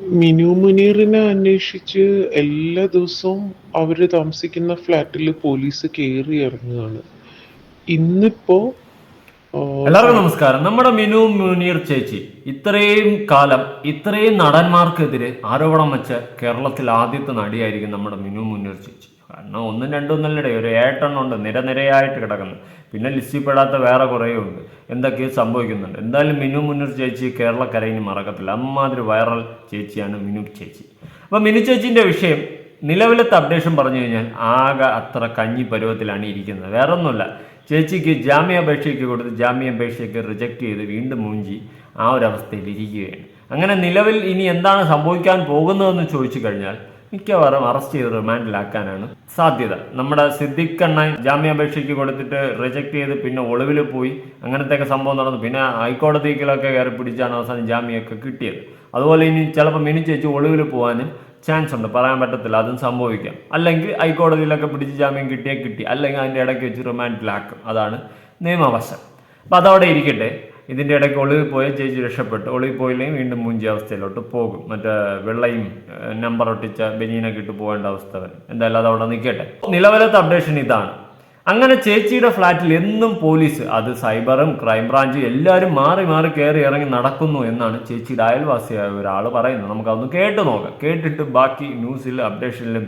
മിനു മുനീറിനെ അന്വേഷിച്ച് എല്ലാ ദിവസവും അവർ താമസിക്കുന്ന ഫ്ലാറ്റിൽ പോലീസ് കയറി ഇറങ്ങുകയാണ്. ഇന്നിപ്പോ എല്ലാവർക്കും നമസ്കാരം. നമ്മുടെ മിനു മുനീർ ചേച്ചി ഇത്രയും കാലം ഇത്രയും നടന്മാർക്കെതിരെ ആരോപണം വെച്ച കേരളത്തിൽ ആദ്യത്തെ നടിയായിരിക്കും നമ്മുടെ മിനു മുനീർ ചേച്ചി. കാരണം ഒന്നും രണ്ടും ഒന്നല്ലടേ ഒരു ഏട്ടെണ്ണം ഉണ്ട് നിരനിരയായിട്ട് കിടക്കുന്നു. പിന്നെ ലിസ്റ്റിൽ പെടാത്ത വേറെ കുറേ ഉണ്ട് എന്തൊക്കെയോ സംഭവിക്കുന്നുണ്ട്. എന്തായാലും മിനു മുന്നൂർ ചേച്ചി കേരളക്കരയിന് മറക്കത്തില്ല. അമ്മാതിരി വൈറൽ ചേച്ചിയാണ് മിനു ചേച്ചി. അപ്പോൾ മിനു ചേച്ചിന്റെ വിഷയം നിലവിലത്തെ അപ്ഡേഷൻ പറഞ്ഞു കഴിഞ്ഞാൽ ആകെ അത്ര കഞ്ഞി പരുവത്തിലാണ് ഇരിക്കുന്നത്. വേറെ ഒന്നുമില്ല ചേച്ചിക്ക് ജാമ്യാപേക്ഷയ്ക്ക് കൊടുത്ത് ജാമ്യാപേക്ഷയ്ക്ക് റിജക്റ്റ് ചെയ്ത് വീണ്ടും മൂഞ്ചി ആ ഒരു അവസ്ഥയിൽ ഇരിക്കുകയാണ്. അങ്ങനെ നിലവിൽ ഇനി എന്താണ് സംഭവിക്കാൻ പോകുന്നതെന്ന് ചോദിച്ചു കഴിഞ്ഞാൽ മിക്കവാറും അറസ്റ്റ് ചെയ്ത് റിമാൻഡിലാക്കാനാണ് സാധ്യത. നമ്മുടെ സിദ്ദിഖ് അണ്ണൻ ജാമ്യാപേക്ഷയ്ക്ക് കൊടുത്തിട്ട് റിജക്ട് ചെയ്ത് പിന്നെ ഒളിവിൽ പോയി. അങ്ങനത്തെയൊക്കെ സംഭവം നടന്നു. പിന്നെ ഹൈക്കോടതിയിലൊക്കെ കയറി പിടിച്ചാണ് അവസാനം ജാമ്യമൊക്കെ കിട്ടിയത്. അതുപോലെ ഇനി ചിലപ്പോൾ മിനി ഒളിവിൽ പോകാനും ചാൻസ് ഉണ്ട്. പറയാൻ പറ്റത്തില്ല. അതും സംഭവിക്കാം. അല്ലെങ്കിൽ ഹൈക്കോടതിയിലൊക്കെ പിടിച്ച് ജാമ്യം കിട്ടിയേ കിട്ടി. അല്ലെങ്കിൽ അതിന്റെ ഇടയ്ക്ക് വെച്ച് റിമാൻഡിലാക്കും. അതാണ് നിയമവശം. അപ്പം അതവിടെ ഇരിക്കട്ടെ. ഇതിന്റെ ഇടയ്ക്ക് ഒളിവിൽ പോയ ചേച്ചി രക്ഷപ്പെട്ടു. ഒളിവിൽ പോയില്ലെങ്കിൽ വീണ്ടും മുഞ്ചി അവസ്ഥയിലോട്ട് പോകും. മറ്റേ വെള്ളയും നമ്പർ ഒട്ടിച്ച ബനീനൊക്കെ ഇട്ട് പോകേണ്ട അവസ്ഥ വരും. എന്തായാലും അത് അവിടെ നിൽക്കട്ടെ. നിലവിലത്തെ അപ്ഡേഷൻ ഇതാണ്. അങ്ങനെ ചേച്ചിയുടെ ഫ്ലാറ്റിൽ എന്നും പോലീസ് അത് സൈബറും ക്രൈം ബ്രാഞ്ചും എല്ലാവരും മാറി മാറി കയറി ഇറങ്ങി നടക്കുന്നു എന്നാണ് ചേച്ചിയുടെ അയൽവാസിയായ ഒരാൾ പറയുന്നത്. നമുക്കതൊന്ന് കേട്ട് നോക്കാം. കേട്ടിട്ട് ബാക്കി ന്യൂസിൽ അപ്ഡേഷനിലും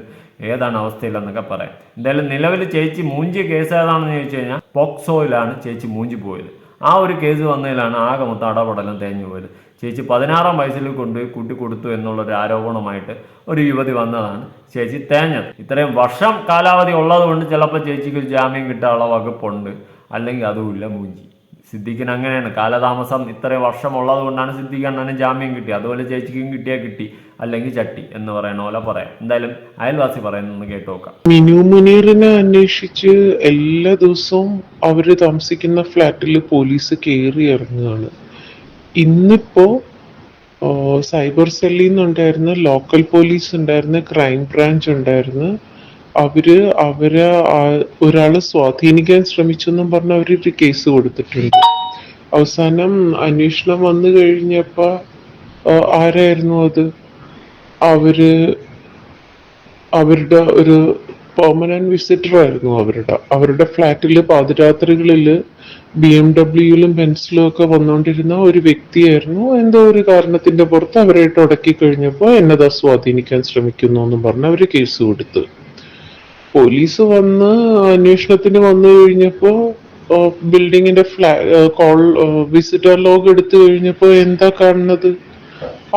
ഏതാണ് അവസ്ഥയിലെന്നൊക്കെ പറയാം. എന്തായാലും നിലവിൽ ചേച്ചി മൂഞ്ചി കേസ് ഏതാണെന്ന് ചോദിച്ചു കഴിഞ്ഞാൽ പോക്സോയിലാണ് ചേച്ചി മൂഞ്ചി പോയത് ആ ഒരു കേസ് വന്നതിലാണ് ആകെ മൊത്തം അടപടലം തേഞ്ഞു പോയത്. ചേച്ചി പതിനാറാം വയസ്സിൽ കൊണ്ട് കൂട്ടി കൊടുത്തു എന്നുള്ളൊരു ആരോപണമായിട്ട് ഒരു യുവതി വന്നതാണ് ചേച്ചി തേഞ്ഞത്. ഇത്രയും വർഷം കാലാവധി ഉള്ളതുകൊണ്ട് ചിലപ്പോൾ ചേച്ചിക്ക് ജാമ്യം കിട്ടാനുള്ള വകുപ്പുണ്ട്. അല്ലെങ്കിൽ അതുമില്ല മൂഞ്ചി. സിദ്ദിഖിന് അങ്ങനെയാണ്. കാലതാമസം ഇത്രയും വർഷം ഉള്ളത് കൊണ്ടാണ് സിദ്ദിഖ് അണ്ണന് ജാമ്യം കിട്ടി. അതുപോലെ ചേച്ചിക്കും കിട്ടിയാൽ കിട്ടി. അല്ലെങ്കിൽ ചട്ടി എന്ന് പറയണ പോലെ പറയാം. എന്തായാലും അയൽവാസി പറയുന്നൊന്ന് കേട്ടു നോക്കാം. മിനു മുനീറിനെ അന്വേഷിച്ച് എല്ലാ ദിവസവും അവർ താമസിക്കുന്ന ഫ്ലാറ്റിൽ പോലീസ് കയറി ഇറങ്ങുകയാണ്. ഇന്നിപ്പോ സൈബർ സെല്ലിൽ നിന്നുണ്ടായിരുന്ന ലോക്കൽ പോലീസ് ഉണ്ടായിരുന്ന ക്രൈം ബ്രാഞ്ച് ഉണ്ടായിരുന്നു. അവർ അവരെ ഒരാളെ സ്വാധീനിക്കാൻ ശ്രമിച്ചെന്നും പറഞ്ഞ് അവരൊരു കേസ് കൊടുത്തിട്ടുണ്ട്. അവസാനം അന്വേഷണം വന്നു കഴിഞ്ഞപ്പോ ആരായിരുന്നു അത്? അവർ അവരുടെ ഒരു പെർമനന്റ് വിസിറ്റർ ആയിരുന്നു അവരുടെ. അവരുടെ ഫ്ലാറ്റിൽ പാതിരാത്രികളിൽ ബി എം ഡബ്ല്യൂയിലും ബെൻസിലും ഒക്കെ വന്നുകൊണ്ടിരുന്ന ഒരു വ്യക്തിയായിരുന്നു. എന്തോ ഒരു കാരണത്തിന്റെ പുറത്ത് അവരായിട്ട് ഉടക്കി കഴിഞ്ഞപ്പോൾ എന്നതാ സ്വാധീനിക്കാൻ ശ്രമിക്കുന്നു എന്നും പറഞ്ഞ് അവർ കേസ് കൊടുത്തു. പോലീസ് വന്ന് അന്വേഷണത്തിന് വന്നു കഴിഞ്ഞപ്പോ ബിൽഡിങ്ങിന്റെ ഫ്ലാ കോൾ വിസിറ്റർ ലോഗ് എടുത്തു കഴിഞ്ഞപ്പോ എന്താ കാണുന്നത്?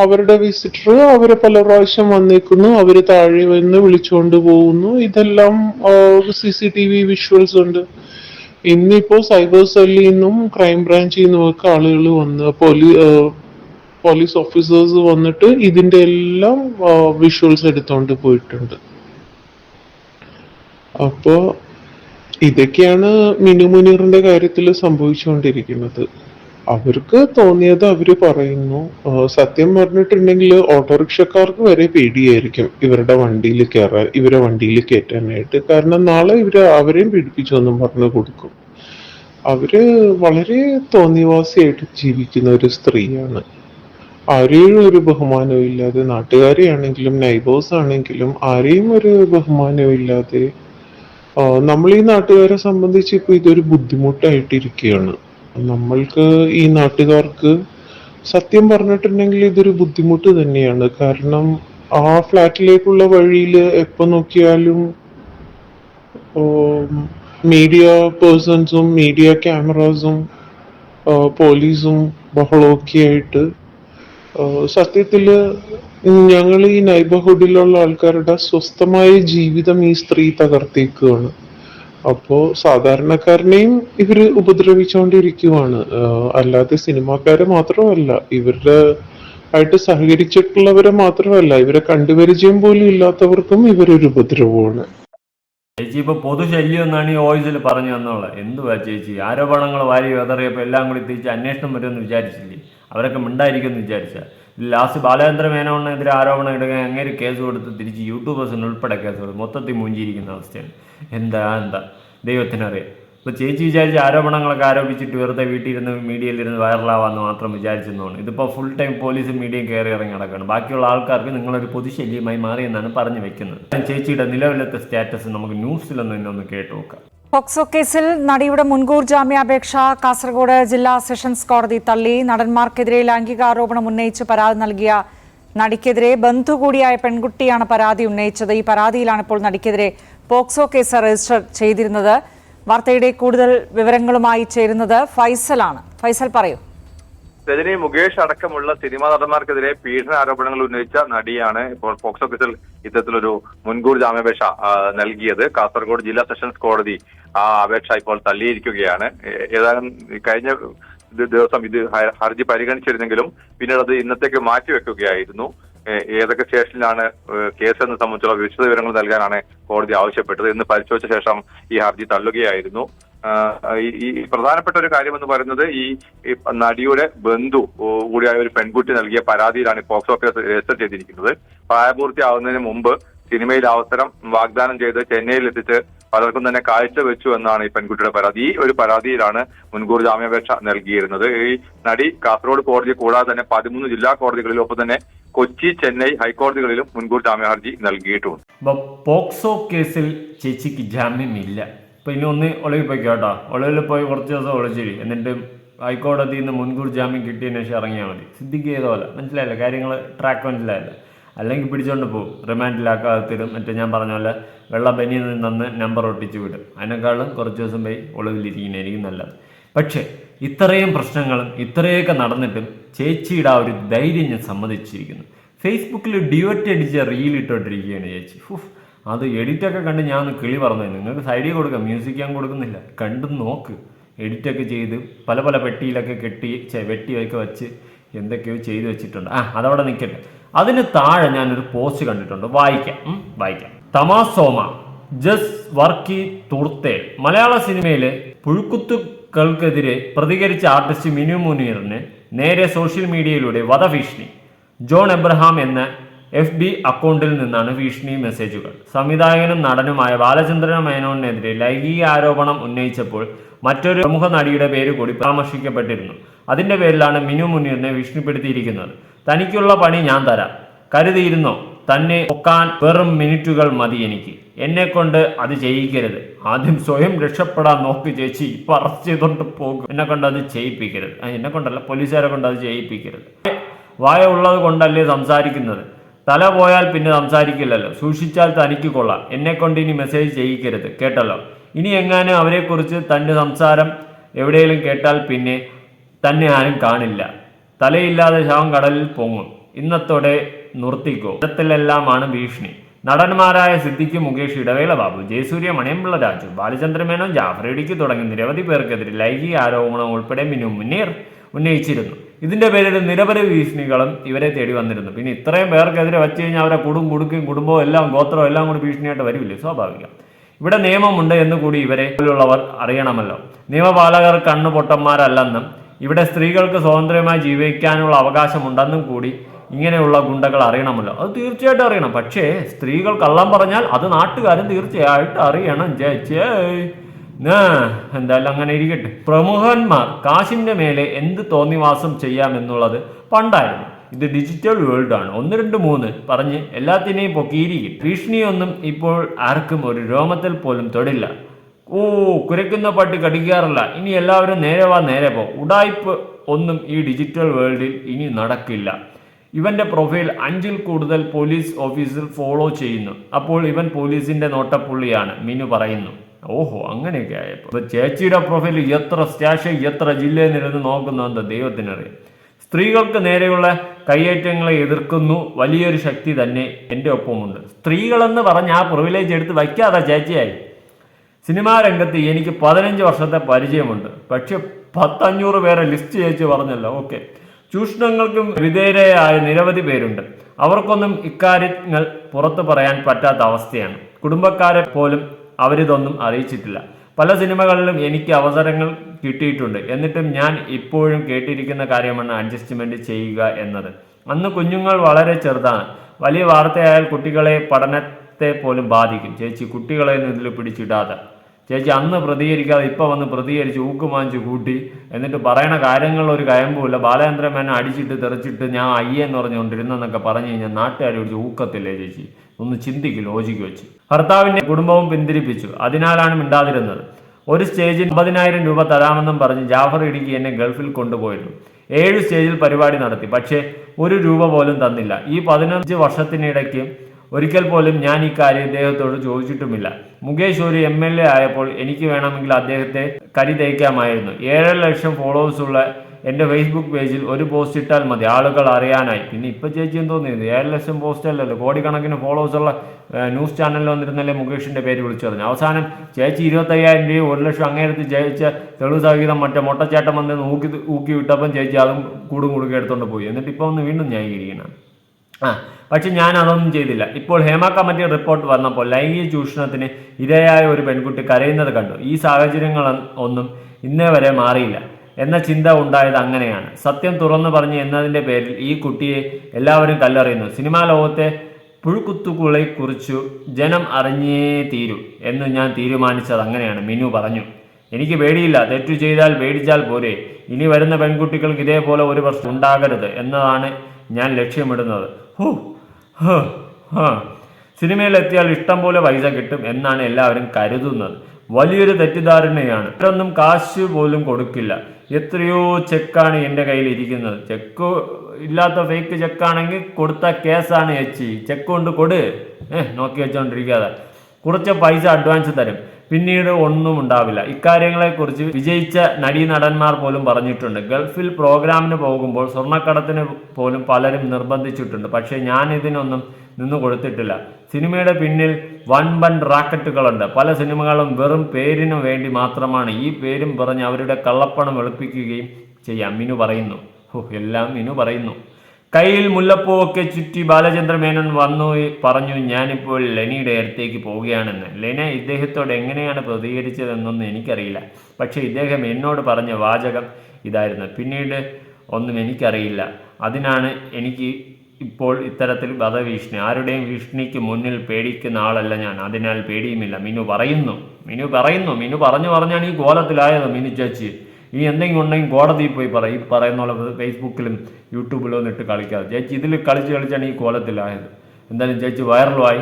അവരുടെ വിസിറ്റർ അവരെ പല പ്രാവശ്യം വന്നേക്കുന്നു അവർ താഴെ വന്ന് വിളിച്ചുകൊണ്ട് പോകുന്നു. ഇതെല്ലാം C C T V visuals ഉണ്ട്. ഇന്നിപ്പോ സൈബർ സെല്ലിൽ നിന്നും ക്രൈം ബ്രാഞ്ചിൽ നിന്നും ഒക്കെ ആളുകൾ വന്ന് പോലീ പോലീസ് ഓഫീസേഴ്സ് വന്നിട്ട് ഇതിന്റെ എല്ലാം വിഷ്വൽസ് എടുത്തോണ്ട് പോയിട്ടുണ്ട്. അപ്പോ ഇതൊക്കെയാണ് മിനു മുനീറിന്റെ കാര്യത്തിൽ സംഭവിച്ചുകൊണ്ടിരിക്കുന്നത്. അവർക്ക് തോന്നിയത് അവർ പറയുന്നു സത്യം പറഞ്ഞിട്ടുണ്ടെങ്കിൽ ഓട്ടോറിക്ഷക്കാർക്ക് വരെ പേടിയായിരിക്കും ഇവരുടെ വണ്ടിയിൽ കയറാൻ ഇവരെ വണ്ടിയിൽ കയറ്റാനായിട്ട് കാരണം നാളെ ഇവർ അവരെയും പീഡിപ്പിച്ചു എന്നും പറഞ്ഞു കൊടുക്കും. അവർ വളരെ തോന്നിവാസിയായിട്ട് ജീവിക്കുന്ന ഒരു സ്ത്രീയാണ്. ആരെയും ഒരു ബഹുമാനവും ഇല്ലാതെ നാട്ടുകാരെയാണെങ്കിലും നൈബേഴ്സ് ആണെങ്കിലും ആരെയും ഒരു ബഹുമാനവും ഇല്ലാതെ നമ്മൾ ഈ നാട്ടുകാരെ സംബന്ധിച്ച് ഇപ്പൊ ഇതൊരു ബുദ്ധിമുട്ടായിട്ടിരിക്കുകയാണ്. നമ്മൾക്ക് ഈ നാട്ടുകാർക്ക് സത്യം പറഞ്ഞിട്ടുണ്ടെങ്കിൽ ഇതൊരു ബുദ്ധിമുട്ട് തന്നെയാണ്. കാരണം ആ ഫ്ലാറ്റിലേക്കുള്ള വഴിയിൽ എപ്പോ നോക്കിയാലും മീഡിയ പേഴ്സൺസും മീഡിയ ക്യാമറാസും പോലീസും ബഹളമൊക്കെ ആയിട്ട് ആഹ് സത്യത്തിൽ ഞങ്ങൾ ഈ നൈബർഹുഡിലുള്ള ആൾക്കാരുടെ സ്വസ്ഥമായ ജീവിതം ഈ സ്ത്രീ തകർത്തേക്കുകയാണ് അപ്പോ സാധാരണക്കാരനെയും ഇവർ ഉപദ്രവിച്ചുകൊണ്ടിരിക്കുവാണ് അല്ലാതെ സിനിമാക്കാരെ മാത്രമല്ല ഇവരുടെ ആയിട്ട് സഹകരിച്ചിട്ടുള്ളവരെ മാത്രമല്ല ഇവരെ കണ്ടുപരിചയം പോലും ഇല്ലാത്തവർക്കും ഇവരൊരു ഉപദ്രവമാണ്. ചേച്ചി ഇപ്പൊ പൊതുശല്യം എന്നാണ് ഈ വോയിസിൽ പറഞ്ഞു തന്നുള്ളത് എന്തുവാ ചേച്ചി? ആരോപണങ്ങൾ വാരി വെതറിയപ്പോൾ എല്ലാം കൂടി തിരിച്ച് അന്വേഷണം വരുമെന്ന് വിചാരിച്ചില്ലേ? അവരൊക്കെ മിണ്ടായിരിക്കുമെന്ന് വിചാരിച്ച. ലാസ്റ്റ് ബാലചന്ദ്ര മേനോണിനെതിരെ ആരോപണം ഇടുക അങ്ങനെ കേസ് കൊടുത്ത് തിരിച്ച് യൂട്യൂബേഴ്സിന് ഉൾപ്പെടെ കേസ് കൊടുത്ത് മൊത്തത്തിൽ മുഞ്ചിയിരിക്കുന്ന അവസ്ഥയാണ്. എന്താ എന്താ? ദൈവത്തിനറിയാം. അപ്പോൾ ചേച്ചി വിചാരിച്ച ആരോപണങ്ങളൊക്കെ ആരോപിച്ചിട്ട് വെറുതെ വീട്ടിലിരുന്ന് മീഡിയയിലിരുന്ന് വൈറലാവാന്ന് മാത്രം വിചാരിച്ചെന്നാണ്. ഇതിപ്പോൾ ഫുൾ ടൈം പോലീസും മീഡിയയും കയറി ഇറങ്ങി നടക്കുകയാണ് ബാക്കിയുള്ള ആൾക്കാർക്ക് നിങ്ങളൊരു പൊതുശല്യമായി മാറിയെന്നാണ് പറഞ്ഞു വെക്കുന്നത്. ചേച്ചിയുടെ നിലവിലത്തെ സ്റ്റാറ്റസ് നമുക്ക് ന്യൂസിലൊന്നും ഇന്നൊന്ന് കേട്ടു നോക്കാം. പോക്സോ കേസിൽ നടിയുടെ മുൻകൂർ ജാമ്യാപേക്ഷ കാസർഗോഡ് ജില്ലാ സെഷൻസ് കോടതി തള്ളി. നടന്മാർക്കെതിരെ ലൈംഗികാരോപണം ഉന്നയിച്ച് പരാതി നൽകിയ നടിക്കെതിരെ ബന്ധു കൂടിയായ പെൺകുട്ടിയാണ് പരാതി ഉന്നയിച്ചത്. ഈ പരാതിയിലാണ് ഇപ്പോൾ നടിക്കെതിരെ പോക്സോ കേസ് രജിസ്റ്റർ ചെയ്തിരുന്നത്. വാർത്തയുടെ കൂടുതൽ വിവരങ്ങളുമായി ചേരുന്നത് ഫൈസലാണ്. ഫൈസൽ പറയൂ. രജനി മുകേഷ് അടക്കമുള്ള സിനിമാ നടന്മാർക്കെതിരെ പീഡന ആരോപണങ്ങൾ ഉന്നയിച്ച നടിയാണ് ഇപ്പോൾ പോക്സോ കേസിൽ ഇത്തരത്തിലൊരു മുൻകൂർ ജാമ്യാപേക്ഷ നൽകിയത്. കാസർഗോഡ് ജില്ലാ സെഷൻസ് കോടതി ആ അപേക്ഷ ഇപ്പോൾ തള്ളിയിരിക്കുകയാണ്. ഏതാനും കഴിഞ്ഞ ദിവസം ഇത് ഹർജി പരിഗണിച്ചിരുന്നെങ്കിലും പിന്നീട് അത് ഇന്നത്തേക്ക് മാറ്റിവെക്കുകയായിരുന്നു. ഏതൊക്കെ സ്റ്റേഷനിലാണ് കേസ് എന്ന് സംബന്ധിച്ചുള്ള വിശദ വിവരങ്ങൾ നൽകാനാണ് കോടതി ആവശ്യപ്പെട്ടത് ഇന്ന് പരിശോധിച്ച ശേഷം ഈ ഹർജി തള്ളുകയായിരുന്നു. ഈ പ്രധാനപ്പെട്ട ഒരു കാര്യം എന്ന് പറയുന്നത് ഈ നടിയുടെ ബന്ധു കൂടിയായ ഒരു പെൺകുട്ടി നൽകിയ പരാതിയിലാണ് പോക്സോ കേസ് രജിസ്റ്റർ ചെയ്തിരിക്കുന്നത്. പ്രായപൂർത്തിയാവുന്നതിന് മുമ്പ് സിനിമയിൽ അവസരം വാഗ്ദാനം ചെയ്ത് ചെന്നൈയിൽ എത്തിച്ച് പലർക്കും തന്നെ കാഴ്ച വെച്ചു എന്നാണ് ഈ പെൺകുട്ടിയുടെ പരാതി. ഈ ഒരു പരാതിയിലാണ് മുൻകൂർ ജാമ്യാപേക്ഷ നൽകിയിരുന്നത്. ഈ നടി കാസർഗോഡ് കോടതി കൂടാതെ തന്നെ പതിമൂന്ന് ജില്ലാ കോടതികളിലും ഒപ്പം തന്നെ കൊച്ചി ചെന്നൈ ഹൈക്കോടതികളിലും മുൻകൂർ ജാമ്യ ഹർജി നൽകിയിട്ടുണ്ട്. പോക്സോ കേസിൽ ചേച്ചിക്ക് ജാമ്യമില്ല. അപ്പോൾ ഇനി ഒന്ന് ഒളിവിൽ പോയിക്കോ കേട്ടോ. ഒളിവിൽ പോയി കുറച്ച് ദിവസം ഒളിച്ചിരി. എന്നിട്ട് ഹൈക്കോടതിയിൽ നിന്ന് മുൻകൂർ ജാമ്യം കിട്ടിയതിന് ശേഷം ഇറങ്ങിയാൽ മതി. സിദ്ധിക്ക് ചെയ്ത പോലെ മനസ്സിലായില്ല? കാര്യങ്ങൾ ട്രാക്ക് മനസ്സിലായില്ല? അല്ലെങ്കിൽ പിടിച്ചോണ്ട് പോകും റിമാൻഡിലാക്കാതെ തരും. മറ്റേ ഞാൻ പറഞ്ഞ പോലെ വെള്ള ബനിയിൽ നിന്ന് നമ്പർ ഒട്ടിച്ച് വിടും. അതിനേക്കാളും കുറച്ച് ദിവസം പോയി ഒളിവിലിരിക്കുന്നതായിരിക്കും നല്ലത്. പക്ഷേ ഇത്രയും പ്രശ്നങ്ങളും ഇത്രയൊക്കെ നടന്നിട്ടും ചേച്ചിയുടെ ആ ഒരു ധൈര്യം ഞാൻ സമ്മതിച്ചിരിക്കുന്നു. ഫേസ്ബുക്കിൽ ഡ്യുവറ്റ് അടിച്ച റീൽ ഇട്ടോണ്ടിരിക്കുകയാണ് ചേച്ചി. ഉഫ്, അത് എഡിറ്റൊക്കെ കണ്ട് ഞാൻ ഒന്ന് കിളി പറഞ്ഞു നിങ്ങൾക്ക് സൈഡിൽ കൊടുക്കാം. മ്യൂസിക് ഞാൻ കൊടുക്കുന്നില്ല. കണ്ട് നോക്ക്. എഡിറ്റൊക്കെ ചെയ്ത് പല പല പെട്ടിയിലൊക്കെ കെട്ടി വെട്ടിയൊക്കെ വെച്ച് എന്തൊക്കെയോ ചെയ്തു വെച്ചിട്ടുണ്ട്. ആ അതവിടെ നിൽക്കട്ടെ. അതിന് താഴെ ഞാനൊരു പോസ്റ്റ് കണ്ടിട്ടുണ്ട്. വായിക്കാം. വായിക്കാം. തമാസോമ. ജസ് വർക്കി തുർത്തേ. മലയാള സിനിമയിലെ പുഴുക്കുത്തുക്കൾക്കെതിരെ പ്രതികരിച്ച ആർട്ടിസ്റ്റ് മിനു മുനീറിന് നേരെ സോഷ്യൽ മീഡിയയിലൂടെ വധഭീഷണി. ജോൺ എബ്രഹാം എന്ന എഫ് ബി അക്കൗണ്ടിൽ നിന്നാണ് ഭീഷണി മെസ്സേജുകൾ. സംവിധായകനും നടനുമായ ബാലചന്ദ്രൻ മേനോനെതിരെ ലൈംഗിക ആരോപണം ഉന്നയിച്ചപ്പോൾ മറ്റൊരു പ്രമുഖ നടിയുടെ പേര് കൂടി പരാമർശിക്കപ്പെട്ടിരുന്നു. അതിന്റെ പേരിലാണ് മിനു മുനീറിനെ ഭീഷണിപ്പെടുത്തിയിരിക്കുന്നത്. തനിക്കുള്ള പണി ഞാൻ തരാം. കരുതിയിരുന്നോ? തന്നെ ഒക്കാൻ വെറും മിനിറ്റുകൾ മതി എനിക്ക്. എന്നെ കൊണ്ട് അത് ചെയ്യിക്കരുത്. ആദ്യം സ്വയം രക്ഷപ്പെടാൻ നോക്ക് ചേച്ചി. ഇപ്പൊ അറസ്റ്റ് ചെയ്തോണ്ട് പോകും. എന്നെ കൊണ്ട് അത് ചെയ്യിപ്പിക്കരുത്. എന്നെ കൊണ്ടല്ല പോലീസുകാരെ കൊണ്ട് അത് ചെയ്യിപ്പിക്കരുത്. വായ ഉള്ളത് കൊണ്ടല്ലേ സംസാരിക്കുന്നത്? തല പോയാൽ പിന്നെ സംസാരിക്കില്ലല്ലോ. സൂക്ഷിച്ചാൽ തനിക്ക് കൊള്ളാം. എന്നെ കൊണ്ട് ഇനി മെസ്സേജ് ചെയ്യിക്കരുത്. കേട്ടല്ലോ? ഇനി എങ്ങാനും അവരെക്കുറിച്ച് തന്റെ സംസാരം എവിടെയെങ്കിലും കേട്ടാൽ പിന്നെ തന്നെ ആരും കാണില്ല. തലയില്ലാതെ ശവം കടലിൽ പൊങ്ങും. ഇന്നത്തോടെ നിർത്തിക്കോ. ഇടത്തിലെല്ലാമാണ് ഭീഷണി. നടന്മാരായ സിദ്ദിഖ് മുകേഷ് ഇടവേള ബാബു ജയസൂര്യ മണിയമ്പിള്ള രാജു ബാലചന്ദ്രമേനോൻ ജാഫർ തുടങ്ങി നിരവധി പേർക്കെതിരെ ലൈംഗിക ആരോപണം ഉൾപ്പെടെ മിനു മുന്നേർ ഉന്നയിച്ചിരുന്നു. ഇതിന്റെ പേരിൽ നിരവധി ഭീഷണികളും ഇവരെ തേടി വന്നിരുന്നു. പിന്നെ ഇത്രയും പേർക്കെതിരെ വെച്ച് കഴിഞ്ഞാൽ അവരെ കുടും കുടുക്കും കുടുംബവും എല്ലാം ഗോത്രവും എല്ലാം കൂടി ഭീഷണിയായിട്ട് വരില്ലേ? സ്വാഭാവികം. ഇവിടെ നിയമമുണ്ട് എന്ന് കൂടി ഇവരെ ഉള്ളവർ അറിയണമല്ലോ. നിയമപാലകർ കണ്ണു പൊട്ടന്മാരല്ലെന്നും ഇവിടെ സ്ത്രീകൾക്ക് സ്വതന്ത്രമായി ജീവിക്കാനുള്ള അവകാശമുണ്ടെന്നും കൂടി ഇങ്ങനെയുള്ള ഗുണ്ടകൾ അറിയണമല്ലോ. അത് തീർച്ചയായിട്ടും അറിയണം. പക്ഷേ സ്ത്രീകൾ കള്ളം പറഞ്ഞാൽ അത് നാട്ടുകാരും തീർച്ചയായിട്ടും അറിയണം. ജയ് ആ, എന്തായാലും അങ്ങനെ ഇരിക്കട്ടെ. പ്രമുഖന്മാർ കാശിന്റെ മേലെ എന്ത് തോന്നിവാസം ചെയ്യാമെന്നുള്ളത് പണ്ടായിരുന്നു. ഇത് ഡിജിറ്റൽ വേൾഡ് ആണ്. ഒന്ന് രണ്ട് മൂന്ന് പറഞ്ഞ് എല്ലാത്തിനെയും പൊക്കിയിരിക്കും. ഭീഷണിയൊന്നും ഇപ്പോൾ ആർക്കും ഒരു രോമത്തിൽ പോലും തൊടില്ല. ഓ കുരയ്ക്കുന്ന പട്ടി കടിക്കാറില്ല. ഇനി എല്ലാവരും നേരെ വാ നേരെ പോ. ഉടായ്പ് ഒന്നും ഈ ഡിജിറ്റൽ വേൾഡിൽ ഇനി നടക്കില്ല. ഇവന്റെ പ്രൊഫൈൽ അഞ്ചിൽ കൂടുതൽ പോലീസ് ഓഫീസിൽ ഫോളോ ചെയ്യുന്നു. അപ്പോൾ ഇവൻ പോലീസിന്റെ നോട്ടപ്പുള്ളിയാണ് മിനു പറയുന്നു. ഓഹോ അങ്ങനെയൊക്കെ ആയപ്പോൾ അപ്പോൾ ചേച്ചിയുടെ പ്രൊഫൈൽ എത്ര സ്റ്റേഷൻ എത്ര ജില്ലയിൽ നിന്നിരുന്ന് നോക്കുന്നുണ്ട് ദൈവത്തിനറിയാം. സ്ത്രീകൾക്ക് നേരെയുള്ള കയ്യേറ്റങ്ങളെ എതിർക്കുന്നു വലിയൊരു ശക്തി തന്നെ എന്റെ ഒപ്പമുണ്ട്. സ്ത്രീകളെന്ന് പറഞ്ഞ് ആ പ്രിവിലേജ് എടുത്ത് വയ്ക്കാതെ ചേച്ചിയായി. സിനിമാ രംഗത്ത് എനിക്ക് പതിനഞ്ച് വർഷത്തെ പരിചയമുണ്ട്. പക്ഷെ പത്തഞ്ഞൂറ് പേരെ ലിസ്റ്റ് ചേച്ചി പറഞ്ഞല്ലോ ഓക്കെ. ചൂഷണങ്ങൾക്കും വിധേയരായ നിരവധി പേരുണ്ട്. അവർക്കൊന്നും ഇക്കാര്യങ്ങൾ പുറത്തു പറയാൻ പറ്റാത്ത അവസ്ഥയാണ്. കുടുംബക്കാരെ പോലും അവരിതൊന്നും അറിയിച്ചിട്ടില്ല. പല സിനിമകളിലും എനിക്ക് അവസരങ്ങൾ കിട്ടിയിട്ടുണ്ട്. എന്നിട്ടും ഞാൻ ഇപ്പോഴും കേട്ടിരിക്കുന്ന കാര്യമാണ് അഡ്ജസ്റ്റ്മെന്റ് ചെയ്യുക എന്നത്. അന്ന് കുഞ്ഞുങ്ങൾ വളരെ ചെറുതാണ്. വലിയ വാർത്തയായാൽ കുട്ടികളെ പഠനത്തെ പോലും ബാധിക്കും. ചേച്ചി കുട്ടികളെ ഇതിൽ പിടിച്ചിടാതെ. ചേച്ചി അന്ന് പ്രതികരിക്കാതെ ഇപ്പം വന്ന് പ്രതികരിച്ച് ഊക്ക് വാങ്ങിച്ച് കൂട്ടി എന്നിട്ട് പറയണ കാര്യങ്ങളിൽ ഒരു കയമ്പുമില്ല. ബാലചന്ദ്രൻ മേനെ അടിച്ചിട്ട് തെറിച്ചിട്ട് ഞാൻ അയ്യെന്ന് പറഞ്ഞുകൊണ്ടിരുന്നെന്നൊക്കെ പറഞ്ഞു കഴിഞ്ഞാൽ നാട്ടുകാർ പിടിച്ച് ഊക്കത്തില്ലേ ചേച്ചി? ഒന്ന് ചിന്തിക്കും ലോജിക്ക് വെച്ച്. ഭർത്താവിന്റെ കുടുംബവും പിന്തിരിപ്പിച്ചു. അതിനാലാണ് മിണ്ടാതിരുന്നത്. ഒരു സ്റ്റേജിൽ അമ്പതിനായിരം രൂപ തരാമെന്നും പറഞ്ഞ് ജാഫർ ഇടുക്കി എന്നെ ഗൾഫിൽ കൊണ്ടുപോയിരുന്നു. ഏഴ് സ്റ്റേജിൽ പരിപാടി നടത്തി. പക്ഷേ ഒരു രൂപ പോലും തന്നില്ല. ഈ പതിനഞ്ച് വർഷത്തിനിടയ്ക്ക് ഒരിക്കൽ പോലും ഞാൻ ഈ കാര്യം ഇദ്ദേഹത്തോട് ചോദിച്ചിട്ടുമില്ല. മുകേഷ് ഒരു എം എൽ എ ആയപ്പോൾ എനിക്ക് വേണമെങ്കിൽ അദ്ദേഹത്തെ കരി തേക്കാമായിരുന്നു. ഏഴര ലക്ഷം ഫോളോവേഴ്സ് ഉള്ള എന്റെ ഫേസ്ബുക്ക് പേജിൽ ഒരു പോസ്റ്റ് ഇട്ടാൽ മതി ആളുകൾ അറിയാനായി. പിന്നെ ഇപ്പം ചേച്ചി എന്തോ തോന്നിയത് ഏഴ് ലക്ഷം പോസ്റ്റ് അല്ലല്ലോ. കോടിക്കണക്കിന് ഫോളോവേഴ്സ് ഉള്ള ന്യൂസ് ചാനലിൽ വന്നിരുന്നല്ലേ മുകേഷിന്റെ പേര് വിളിച്ചു പറഞ്ഞു അവസാനം ചേച്ചി ഇരുപത്തയ്യായിരം രൂപയും ഒരു ലക്ഷം അങ്ങേരത്ത് ജയിച്ച തെളിവ് സഹിതം മറ്റേ മുട്ടച്ചേട്ടം വന്ന് ഊക്കി ഊക്കി വിട്ടപ്പം ചേച്ചി അതും കൂടും കൂടുക എടുത്തുകൊണ്ട് പോയി. എന്നിട്ട് ഇപ്പോൾ ഒന്ന് വീണ്ടും ന്യായീകരിക്കണം. ആ പക്ഷെ ഞാൻ അതൊന്നും ചെയ്തില്ല. ഇപ്പോൾ ഹേമ കമ്മിറ്റി റിപ്പോർട്ട് വന്നപ്പോൾ ലൈംഗിക ചൂഷണത്തിന് ഇരയായ ഒരു പെൺകുട്ടി കരയുന്നത് കണ്ടു. ഈ സാഹചര്യങ്ങൾ ഒന്നും ഇന്നേ വരെ മാറിയില്ല. എന്ന ചിന്ത ഉണ്ടായത് അങ്ങനെയാണ്. സത്യം തുറന്നു പറഞ്ഞു എന്നതിന്റെ പേരിൽ ഈ കുട്ടിയെ എല്ലാവരും കല്ലെറിയുന്നു. സിനിമാ ലോകത്തെ പുഴുക്കുത്തുകളെ കുറിച്ചു ജനം അറിഞ്ഞേ തീരൂ എന്ന് ഞാൻ തീരുമാനിച്ചത് അങ്ങനെയാണ്. മിനു പറഞ്ഞു. എനിക്ക് പേടിയില്ല. തെറ്റു ചെയ്താൽ പേടിച്ചാൽ പോരെ. ഇനി വരുന്ന പെൺകുട്ടികൾക്ക് ഇതേപോലെ ഒരു പ്രശ്നം ഉണ്ടാകരുത് എന്നതാണ് ഞാൻ ലക്ഷ്യമിടുന്നത്. ഹോ സിനിമയിലെത്തിയാൽ ഇഷ്ടം പോലെ പൈസ കിട്ടും എന്നാണ് എല്ലാവരും കരുതുന്നത്. വലിയൊരു തെറ്റിദ്ധാരണയാണ്. ഇതൊന്നും കാശ് പോലും കൊടുക്കില്ല. എത്രയോ ചെക്കാണ് എന്റെ കയ്യിൽ ഇരിക്കുന്നത് ചെക്ക് ഇല്ലാത്ത ഫേക്ക് ചെക്കാണെങ്കിൽ കൊടുത്ത കേസാണ് എച്ച് ചെക്ക് കൊണ്ട് കൊട്. ഏഹ് നോക്കി വെച്ചോണ്ടിരിക്കാതെ. കുറച്ച് പൈസ അഡ്വാൻസ് തരും. പിന്നീട് ഒന്നും ഉണ്ടാവില്ല. ഇക്കാര്യങ്ങളെക്കുറിച്ച് വിജയിച്ച നടീനടന്മാർ പോലും പറഞ്ഞിട്ടുണ്ട്. ഗൾഫിൽ പ്രോഗ്രാമിന് പോകുമ്പോൾ സ്വർണക്കടത്തിന് പോലും പലരും നിർബന്ധിച്ചിട്ടുണ്ട്. പക്ഷേ ഞാൻ ഇതിനൊന്നും നിന്നു കൊടുത്തിട്ടില്ല. സിനിമയുടെ പിന്നിൽ വൺ വൺ റാക്കറ്റുകളുണ്ട്. പല സിനിമകളും വെറും പേരിനു വേണ്ടി മാത്രമാണ്. ഈ പേരും പറഞ്ഞ് അവരുടെ കള്ളപ്പണം വെളുപ്പിക്കുകയും ചെയ്യാം. മിനു പറയുന്നു. എല്ലാം മിനു പറയുന്നു. കയ്യിൽ മുല്ലപ്പൂവൊക്കെ ചുറ്റി ബാലചന്ദ്ര മേനോൻ വന്നു പറഞ്ഞു ഞാനിപ്പോൾ ലെനിയുടെ അടുത്തേക്ക് പോവുകയാണെന്ന്. ലെന ഇദ്ദേഹത്തോട് എങ്ങനെയാണ് പ്രതികരിച്ചതെന്നൊന്നും എനിക്കറിയില്ല. പക്ഷേ ഇദ്ദേഹം എന്നോട് പറഞ്ഞ വാചകം ഇതായിരുന്നു. പിന്നീട് ഒന്നും എനിക്കറിയില്ല. അതിനാണ് എനിക്ക് ഇപ്പോൾ ഇത്തരത്തിൽ വധഭീഷണി. ആരുടെയും ഭീഷണിക്ക് മുന്നിൽ പേടിക്കുന്ന ആളല്ല ഞാൻ. അതിനാൽ പേടിയുമില്ല. മിനു പറയുന്നു. മിനു പറയുന്നു. മിനു പറഞ്ഞു പറഞ്ഞാണ് ഈ കോലത്തിലായത് മിനു ചേച്ചി. ഈ എന്തെങ്കിലും ഉണ്ടെങ്കിൽ കോടതിയിൽ പോയി പറ. ഈ പറയുന്ന പോലെ ഫേസ്ബുക്കിലും യൂട്യൂബിലും ഒന്നും ഇട്ട് കളിക്കാതെ. ചേച്ചി ഇതിൽ കളിച്ച് കളിച്ചാണ് ഈ കോലത്തിലായത്. എന്തായാലും ചേച്ചി വൈറലുമായി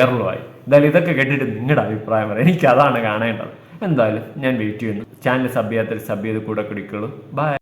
ഏറലുമായി എന്തായാലും ഇതൊക്കെ കേട്ടിട്ട് നിങ്ങളുടെ അഭിപ്രായം പറയാം. എനിക്ക് അതാണ് കാണേണ്ടത്. എന്തായാലും ഞാൻ വെയിറ്റ് ചെയ്യുന്നു. ചാനൽ സബ് ചെയ്യാത്തൊരു സബ് ചെയ്ത് കൂടെ കിടിക്കുള്ളൂ. ബൈ